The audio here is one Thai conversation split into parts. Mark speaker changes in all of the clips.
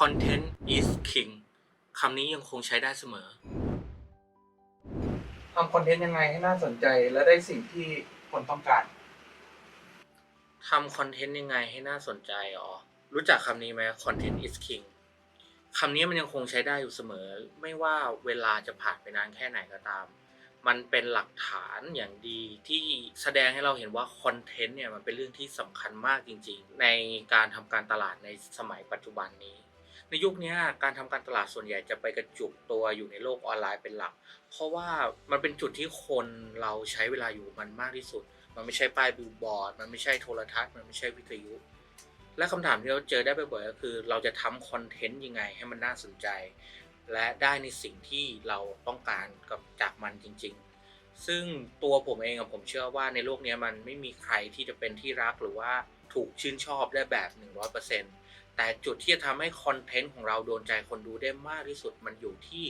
Speaker 1: content is king คำนี้ยังคงใช้ได้เสมอ
Speaker 2: ทำคอนเทนต์ยังไงให้น่าสนใจและได้สิ่งที่คนต้องการ
Speaker 1: ทำคอนเทนต์ยังไงให้น่าสนใจอ๋อรู้จักคำนี้ไหม content is king คำนี้มันยังคงใช้ได้อยู่เสมอ ไม่ว่าเวลาจะผ่านไปนานแค่ไหนก็ตาม มันเป็นหลักฐานอย่างดีที่แสดงให้เราเห็นว่าคอนเทนต์เนี่ยมันเป็นเรื่องที่สำคัญมากจริง ๆ ในการทำการตลาดในสมัยปัจจุบันนี้ ในยุคนี้การทำการตลาดส่วนใหญ่จะไปกระจุกตัวอยู่ในโลกออนไลน์เป็นหลัก เพราะว่ามันเป็นจุดที่คนเราใช้เวลาอยู่มันมากที่สุด มันไม่ใช่ป้ายบิลบอร์ด มันไม่ใช่โทรทัศน์ มันไม่ใช่วิทยุ และคำถามที่เราเจอได้บ่อยๆก็คือ เราจะทำคอนเทนต์ยังไงให้มันน่าสนใจ และได้ในสิ่งที่เราต้องการกับจากมันจริง ๆ ซึ่งตัวผมเองผมเชื่อว่าในโลกนี้มันไม่มีใครที่จะเป็นที่รักหรือว่าถูกชื่นชอบได้แบบ 100% แต่จุดที่จะทำให้คอนเทนต์ของเราโดนใจคนดูได้มากที่สุดมันอยู่ที่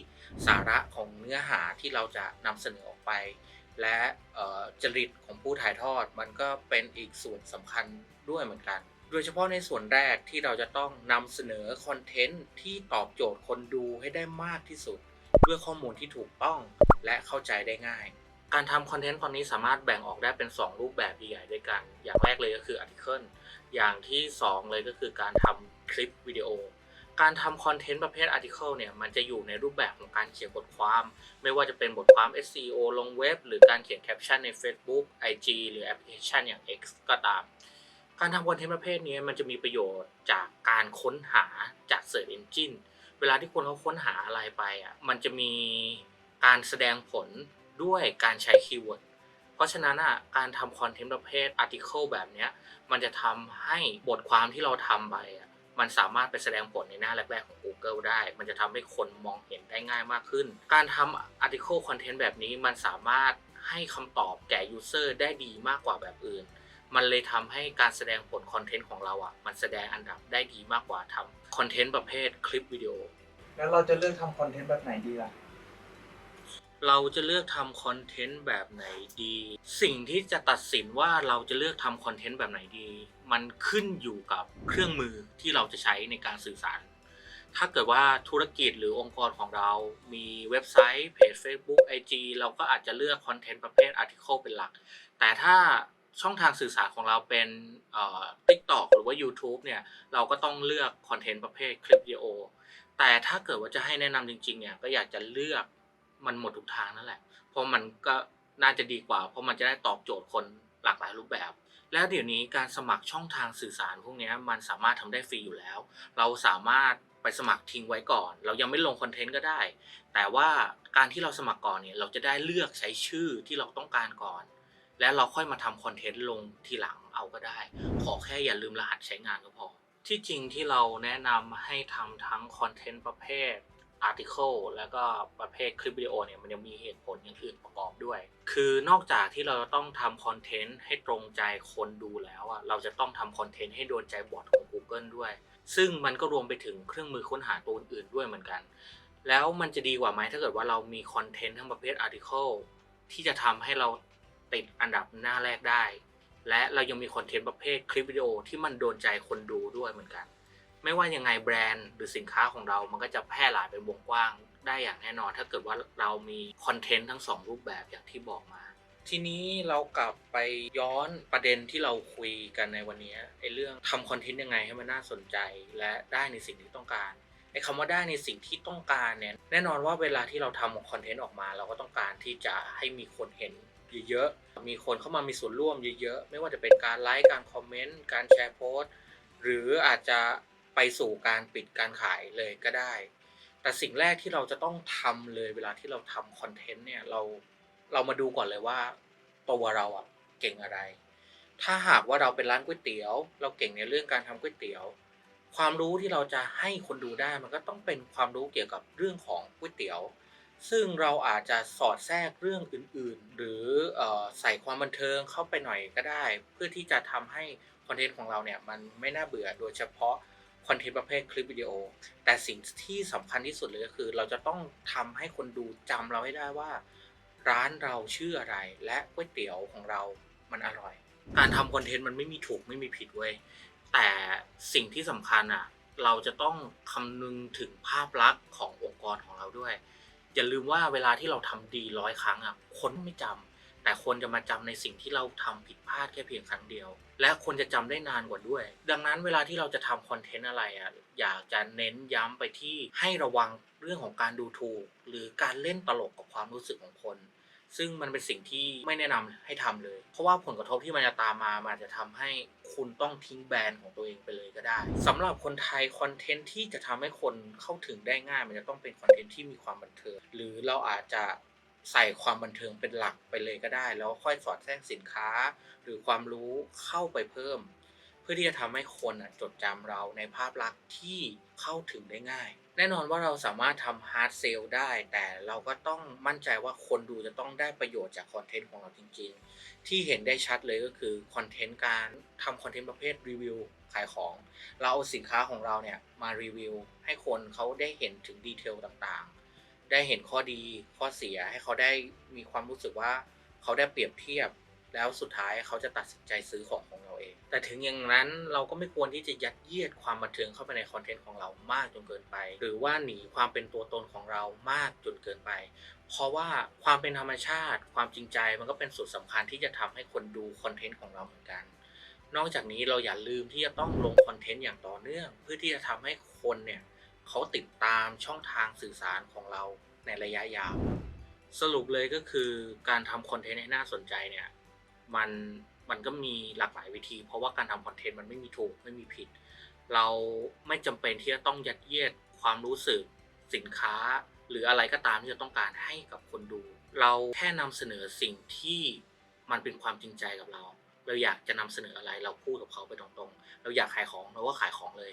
Speaker 1: สาระของเนื้อหาที่เราจะนำเสนอออกไป และจริตของผู้ถ่ายทอดมันก็เป็นอีกส่วนสำคัญด้วยเหมือนกัน โดยเฉพาะในส่วนแรกที่เราจะต้องนำเสนอคอนเทนต์ที่ตอบโจทย์คนดูให้ได้มากที่สุด ด้วยข้อมูลที่ถูกต้องและเข้าใจได้ง่าย การทำคอนเทนต์ตอนนี้สามารถแบ่งออกได้เป็น 2 รูปแบบใหญ่ๆด้วยกัน อย่างแรกเลยก็คืออาร์ติเคิลอย่างที่ 2 เลยก็คือการทำคลิปวิดีโอ การทำคอนเทนต์ประเภทอาร์ติเคิลเนี่ยมันจะอยู่ในรูปแบบของการเขียนบทความ ไม่ว่าจะเป็นบทความ SEO ลงเว็บ หรือการเขียนแคปชั่นใน Facebook IG หรือแอปพลิเคชันอย่าง X ก็ตาม การทำคอนเทนต์ประเภทนี้มันจะมีประโยชน์จากการค้นหาจาก Search Engine เวลาที่คนเขาค้นหาอะไรไปอะมันจะมีการแสดงผล ด้วยการใช้คีย์เวิร์ด เพราะฉะนั้นอะการทำคอนเทนต์ประเภท article แบบเนี้ยมันจะทำให้บทความที่เราทำไปอะมันสามารถไปแสดงผลในหน้าแรกๆของ Google ได้ มันจะทำให้คนมองเห็นได้ง่ายมากขึ้น การทำ article content แบบนี้มันสามารถให้คำตอบแก่ user ได้ดีมากกว่าแบบอื่น มันเลยทำให้การแสดงผลคอนเทนต์ของเราอะ มันแสดงอันดับได้ดีมากกว่าทำคอนเทนต์ประเภทคลิปวิดีโอ
Speaker 2: แล้วเราจะเลือกทำคอนเทนต์แบบไหนดีล่ะ
Speaker 1: เราจะเลือกทำคอนเทนต์แบบไหนดี สิ่งที่จะตัดสินว่าเราจะเลือกทำคอนเทนต์แบบไหนดี มันขึ้นอยู่กับเครื่องมือที่เราจะใช้ในการสื่อสาร ถ้าเกิดว่าธุรกิจหรือองค์กรของเรา มีเว็บไซต์เพจ Facebook IG เราก็อาจจะเลือกคอนเทนต์ประเภท Article เป็นหลัก แต่ถ้าช่องทางสื่อสารของเราเป็นเอ่อ TikTok หรือว่า YouTube เนี่ย เราก็ต้องเลือกคอนเทนต์ประเภทคลิปวิดีโอ แต่ถ้าเกิดว่าจะให้แนะนำจริงๆเนี่ยก็อยากจะเลือก มันหมดทุกทางนั่นแหละ เพราะมันก็น่าจะดีกว่า เพราะมันจะได้ตอบโจทย์คนหลากหลายรูปแบบ แล้วเดี๋ยวนี้การสมัครช่องทางสื่อสารพวกนี้มันสามารถทำได้ฟรีอยู่แล้ว เราสามารถไปสมัครทิ้งไว้ก่อน เรายังไม่ลงคอนเทนต์ก็ได้ แต่ว่าการที่เราสมัครก่อนเนี่ยเราจะได้เลือกใช้ชื่อที่เราต้องการก่อน และเราค่อยมาทำคอนเทนต์ลงทีหลังเอาก็ได้ ขอแค่อย่าลืมรหัสใช้งานก็พอ ที่จริงที่เราแนะนำให้ทำทั้งคอนเทนต์ประเภท article แล้วก็ประเภทคลิปวิดีโอเนี่ยมันยังมีเหตุผลอย่างอื่นประกอบด้วย คือนอกจากที่เราต้องทำคอนเทนต์ให้ตรงใจคนดูแล้วอะเราจะต้องทำคอนเทนต์ให้โดนใจบอทของ Google ด้วย ซึ่งมันก็รวมไปถึงเครื่องมือค้นหาตัวอื่นด้วยเหมือนกัน แล้วมันจะดีกว่าไหมถ้าเกิดว่าเรามีคอนเทนต์ทั้งประเภท article ที่จะทำให้เราติดอันดับหน้าแรกได้ และเรายังมีคอนเทนต์ประเภทคลิปวิดีโอที่มันโดนใจคนดูด้วยเหมือนกัน ไม่ว่ายังไงแบรนด์หรือสินค้าของเรา มันก็จะแพร่หลายเป็นวงกว้างได้อย่างแน่นอน ถ้าเกิดว่าเรามีคอนเทนต์ทั้งสองรูปแบบอย่างที่บอกมา ทีนี้เรากลับไปย้อนประเด็นที่เราคุยกันในวันนี้ไอ้เรื่องทำคอนเทนต์ยังไงให้มันน่าสนใจ และได้ในสิ่งที่ต้องการไอ้คำว่าได้ในสิ่งที่ต้องการเนี่ยแน่นอนว่าเวลาที่เราทำคอนเทนต์ออกมา เราก็ต้องการที่จะให้มีคนเห็นเยอะๆ มีคนเข้ามามีส่วนร่วมเยอะๆ ไม่ว่าจะเป็นการไลค์ การคอมเมนต์ การแชร์โพสต์ หรืออาจจะ ไปสู่การปิดการขายเลยก็ได้ แต่สิ่งแรกที่เราจะต้องทำเลยเวลาที่เราทำคอนเทนต์เนี่ยเราเรามาดูก่อนเลยว่าตัวเราอะเก่งอะไร ถ้าหากว่าเราเป็นร้านก๋วยเตี๋ยว เราเก่งในเรื่องการทำก๋วยเตี๋ยว ความรู้ที่เราจะให้คนดูได้มันก็ต้องเป็นความรู้เกี่ยวกับเรื่องของก๋วยเตี๋ยว ซึ่งเราอาจจะสอดแทรกเรื่องอื่น ๆ หรือออใส่ความบันเทิงเข้าไปหน่อยก็ได้ เพื่อที่จะทำให้คอนเทนต์ของเราเนี่ยมันไม่น่าเบื่อโดยเฉพาะ คอนเทนต์ประเภทคลิปวิดีโอ แต่สิ่งที่สำคัญที่สุดเลยก็คือ เราจะต้องทำให้คนดูจำเราให้ได้ว่า ร้านเราชื่ออะไร และก๋วยเตี๋ยวของเรามันอร่อย การทำคอนเทนต์มันไม่มีถูกไม่มีผิดเว้ยแต่สิ่งที่สำคัญอะเราจะต้องคำนึงถึงภาพลักษณ์ขององค์กรของเราด้วย อย่าลืมว่าเวลาที่เราทำดีร้อยครั้งอะคนไม่จำ แต่คนจะมาจำในสิ่งที่เราทำผิดพลาดแค่เพียงครั้งเดียว และคนจะจำได้นานกว่าด้วย ดังนั้นเวลาที่เราจะทำคอนเทนต์อะไรอะอยากจะเน้นย้ำไปที่ให้ระวังเรื่องของการดูถูก หรือการเล่นตลกกับความรู้สึกของคน ซึ่งมันเป็นสิ่งที่ไม่แนะนำให้ทำเลย เพราะว่าผลกระทบที่มันจะตามมามันจจะทำให้คุณต้องทิ้งแบรนด์ของตัวเองไปเลยก็ได้สำหรับคนไทยคอนเทนต์ที่จะทำให้คนเข้าถึงได้ง่าย มันจะต้องเป็นคอนเทนต์ที่มีความบันเทิงหรือเราอาจจะ ใส่ความบันเทิงเป็นหลักไปเลยก็ได้ แล้วค่อยสอดแทรกสินค้า หรือความรู้เข้าไปเพิ่ม เพื่อที่จะทำให้คนจดจำเราในภาพลักษณ์ที่เข้าถึงได้ง่าย แน่นอนว่าเราสามารถทำฮาร์ดเซลได้ แต่เราก็ต้องมั่นใจว่าคนดูจะต้องได้ประโยชน์จากคอนเทนต์ของเราจริง ๆ ที่เห็นได้ชัดเลยก็คือคอนเทนต์การทำคอนเทนต์ประเภทรีวิวขายของ เราเอาสินค้าของเราเนี่ยมารีวิวให้คนเขาได้เห็นถึงดีเทลต่างๆ ได้เห็นข้อดีข้อเสียให้เขาได้มีความรู้สึกว่าเขาได้เปรียบเทียบ แล้วสุดท้ายเขาจะตัดสินใจซื้อของของเราเอง แต่ถึงอย่างนั้นเราก็ไม่ควรที่จะยัดเยียดความบันเทิงเข้าไปในคอนเทนต์ของเรามากจนเกินไป หรือว่าหนีความเป็นตัวตนของเรามากจนเกินไป เพราะว่าความเป็นธรรมชาติ ความจริงใจมันก็เป็นส่วนสำคัญที่จะทำให้คนดูคอนเทนต์ของเราเหมือนกันนอกจากนี้เราอย่าลืมที่จะต้องลงคอนเทนต์อย่างต่อเนื่อง เพื่อที่จะทำให้คนเนี่ย เขาติดตามช่องทางสื่อสารของเราในระยะยาว สรุปเลยก็คือการทำคอนเทนต์ให้น่าสนใจเนี่ยมันมันก็มีหลากหลายวิธี เพราะว่าการทำคอนเทนต์มันไม่มีถูกไม่มีผิด เราไม่จำเป็นที่จะต้องยัดเยียดความรู้สึกสินค้า หรืออะไรก็ตามที่เราต้องการให้กับคนดู เราแค่นำเสนอสิ่งที่มันเป็นความจริงใจกับเรา เราอยากจะนำเสนออะไรเราพูดกับเขาไปตรงๆ เราอยากขายของเราก็ขายของเลย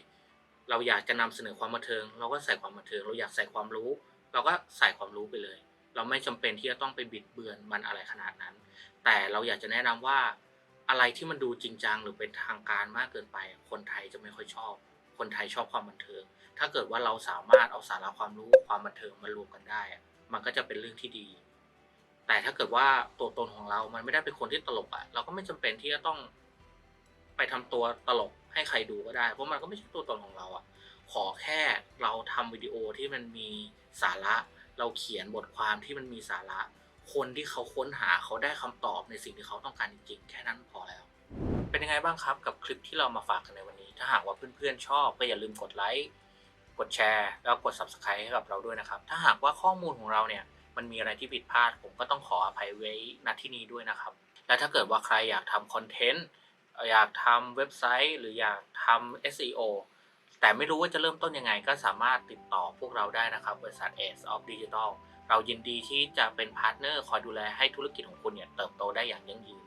Speaker 1: เราอยากจะนำเสนอความบันเทิง เราก็ใส่ความบันเทิง เราอยากใส่ความรู้ เราก็ใส่ความรู้ไปเลย เราไม่จำเป็นที่จะต้องไปบิดเบือนมันอะไรขนาดนั้น แต่เราอยากจะแนะนำว่าอะไรที่มันดูจริงจังหรือเป็นทางการมากเกินไป คนไทยจะไม่ค่อยชอบ คนไทยชอบความบันเทิง ถ้าเกิดว่าเราสามารถเอาสาระความรู้ความบันเทิงมารวมกันได้ มันก็จะเป็นเรื่องที่ดี แต่ถ้าเกิดว่าตัวตนของเรา มันไม่ได้เป็นคนที่ตลกอะเราก็ไม่จำเป็นที่จะต้อง ไปทำตัวตลกให้ใครดูก็ได้ เพราะมันก็ไม่ใช่ตัวตนของเราอะขอแค่เราทำวิดีโอที่มันมีสาระ เราเขียนบทความที่มันมีสาระ คนที่เขาค้นหาเขาได้คำตอบในสิ่งที่เขาต้องการจริงๆ แค่นั้นพอแล้ว เป็นยังไงบ้างครับกับคลิปที่เรามาฝากกันในวันนี้ ถ้าหากว่าเพื่อนๆชอบก็อย่าลืมกดไลค์กดแชร์ แล้วกด subscribe ให้กับเราด้วยนะครับ ถ้าหากว่าข้อมูลของเราเนี่ยมันมีอะไรที่ผิดพลาด ผมก็ต้องขออภัยไว้ณที่นี้ด้วยนะครับ และถ้าเกิดว่าใครอยากทำคอนเทนต์ อยากทำเว็บไซต์ หรืออยากทำ SEO แต่ไม่รู้ว่าจะเริ่มต้นยังไงก็สามารถติดต่อพวกเราได้นะครับบริษัท Ace of Digital เรายินดีที่จะเป็นพาร์ทเนอร์คอยดูแลให้ธุรกิจของคุณเนี่ยเติบโตได้อย่างยั่งยืน